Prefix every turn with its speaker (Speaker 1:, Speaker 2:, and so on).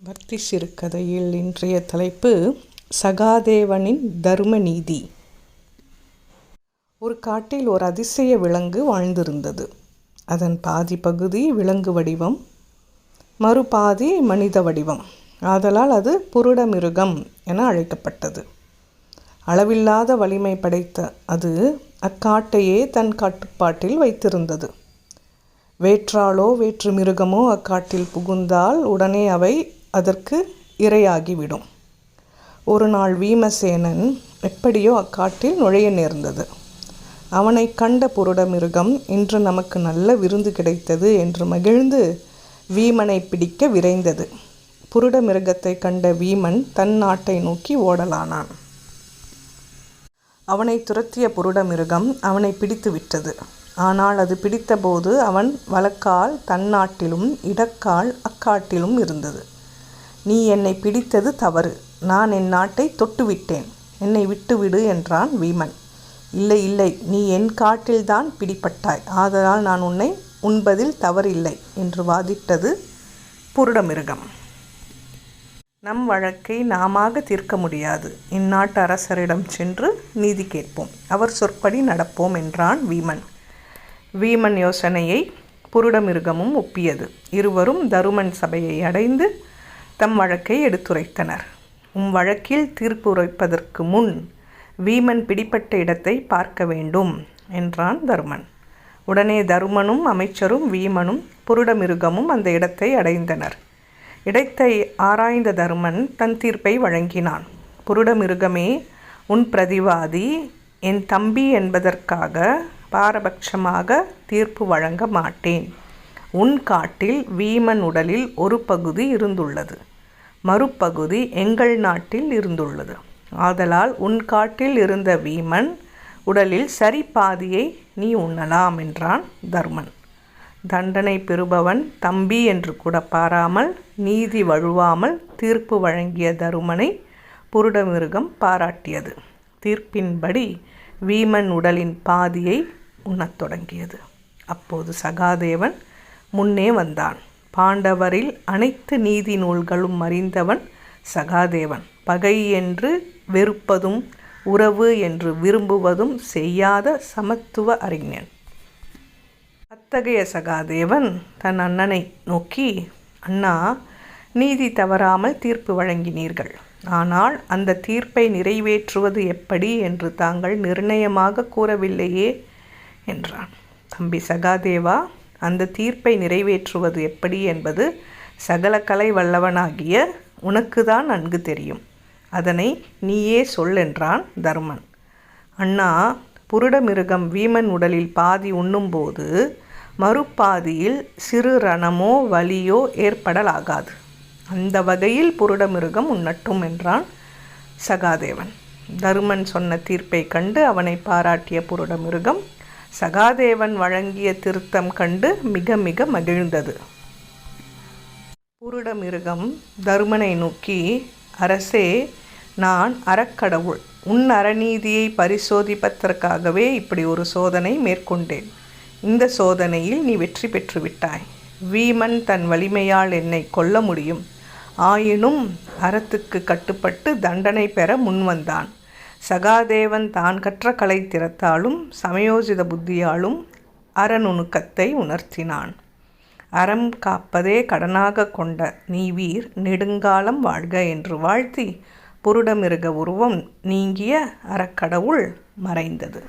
Speaker 1: பக்தி சிறுகதையில் இன்றைய தலைப்பு சகாதேவனின் தர்ம நீதி ஒரு காட்டில் ஒரு அதிசய விலங்கு வாழ்ந்திருந்தது. அதன் பாதி பகுதி விலங்கு வடிவம் மறுபாதி மனித வடிவம். ஆதலால் அது புருடமிருகம் என அழைக்கப்பட்டது. அளவில்லாத வலிமை படைத்த அது அக்காட்டையே தன் கட்டுப்பாட்டில் வைத்திருந்தது. வேற்றாளோ வேற்று மிருகமோ அக்காட்டில் புகுந்தால் உடனே அவை அதற்கு இரையாகிவிடும். ஒரு நாள் வீமசேனன் எப்படியோ அக்காட்டில் நுழைய நேர்ந்தது. அவனை கண்ட புருட மிருகம் இன்று நமக்கு நல்ல விருந்து கிடைத்தது என்று மகிழ்ந்து வீமனை பிடிக்க விரைந்தது. புருட மிருகத்தை கண்ட வீமன் தன் நாட்டை நோக்கி ஓடலானான். அவனை துரத்திய புருட மிருகம் அவனை பிடித்து விட்டது. ஆனால் அது பிடித்தபோது அவன் வலக்கால் தன்னாட்டிலும் இடக்கால் அக்காட்டிலும் இருந்தது. நீ என்னை பிடித்தது தவறு. நான் என் நாட்டை தொட்டுவிட்டேன். என்னை விட்டுவிடு என்றான் வீமன். இல்லை இல்லை நீ என் காட்டில்தான் பிடிப்பட்டாய். ஆதலால் நான் உன்னை உண்பதில் தவறில்லை என்று வாதிட்டது புருடமிருகம். நம் வழக்கை நாமாக தீர்க்க முடியாது. இந்நாட்டு அரசரிடம் சென்று நீதி கேட்போம். அவர் சொற்படி நடப்போம் என்றான் வீமன். வீமன் யோசனையை புருடமிருகமும் ஒப்பியது. இருவரும் தருமன் சபையை அடைந்து தம் வழக்கை எடுத்துரைத்தனர். உம் வழக்கில் தீர்ப்பு உரைப்பதற்கு முன் வீமன் பிடிப்பட்ட இடத்தை பார்க்க வேண்டும் என்றான் தருமன். உடனே தருமனும் அமைச்சரும் வீமனும் புருடமிருகமும் அந்த இடத்தை அடைந்தனர். இடத்தை ஆராய்ந்த தருமன் தன் தீர்ப்பை வழங்கினான். புருடமிருகமே உன் பிரதிவாதி என் தம்பி என்பதற்காக பாரபட்சமாக தீர்ப்பு வழங்க மாட்டேன். உன் காட்டில் வீமன் உடலில் ஒரு பகுதி இருந்துள்ளது. மறுபகுதி எங்கள் நாட்டில் இருந்துள்ளது. ஆதலால் உன் காட்டில் இருந்த வீமன் உடலில் சரி பாதியை நீ உண்ணலாம் என்றான் தர்மன். தண்டனை பெறுபவன் தம்பி என்று கூட பாராமல் நீதி வழுவாமல் தீர்ப்பு வழங்கிய தருமனை புருடமிருகம் பாராட்டியது. தீர்ப்பின்படி வீமன் உடலின் பாதியை உண்ணத் தொடங்கியது. அப்போது சகாதேவன் முன்னே வந்தான். பாண்டவரில் அனைத்து நீதி நூல்களும் அறிந்தவன் சகாதேவன். பகை என்று வெறுப்பதும் உறவு என்று விரும்புவதும் செய்யாத சமத்துவ அறிஞன். அத்தகைய சகாதேவன் தன் அண்ணனை நோக்கி அண்ணா நீதி தவறாமல் தீர்ப்பு வழங்கினீர்கள். ஆனால் அந்த தீர்ப்பை நிறைவேற்றுவது எப்படி என்று தாங்கள் நிர்ணயமாக கூறவில்லையே என்றான். தம்பி சகாதேவா அந்த தீர்ப்பை நிறைவேற்றுவது எப்படி என்பது சகல கலை வல்லவனாகிய உனக்கு தான் நன்கு தெரியும். அதனை நீயே சொல் என்றான் தர்மன். அண்ணா புருடமிருகம் வீமன் உடலில் பாதி உண்ணும்போது மறுபாதியில் சிறு ரணமோ வலியோ ஏற்படலாகாது. அந்த வகையில் புருடமிருகம் உண்ணட்டும் என்றான் சகாதேவன். தருமன் சொன்ன தீர்ப்பை கண்டு அவனை பாராட்டிய புருடமிருகம் சகாதேவன் வழங்கிய திருத்தம் கண்டு மிக மிக மகிழ்ந்தது. புருடமிருகம் தருமனை நோக்கி அரசே நான் அறக்கடவுள். உன் அறநீதியை பரிசோதிப்பதற்காகவே இப்படி ஒரு சோதனை மேற்கொண்டேன். இந்த சோதனையில் நீ வெற்றி பெற்றுவிட்டாய் வீமன் தன் வலிமையால் என்னை கொல்ல முடியும். ஆயினும் அறத்துக்கு கட்டுப்பட்டு தண்டனை பெற முன்வந்தான். சகாதேவன் தான் கற்ற கலை திறத்தாலும் சமயோஜித புத்தியாலும் அறநுணுக்கத்தை உணர்த்தினான். அறம் காப்பதே கடனாக கொண்ட நீவீர் நெடுங்காலம் வாழ்க என்று வாழ்த்தி புருடமிருக உருவம் நீங்கிய அறக்கடவுள் மறைந்தது.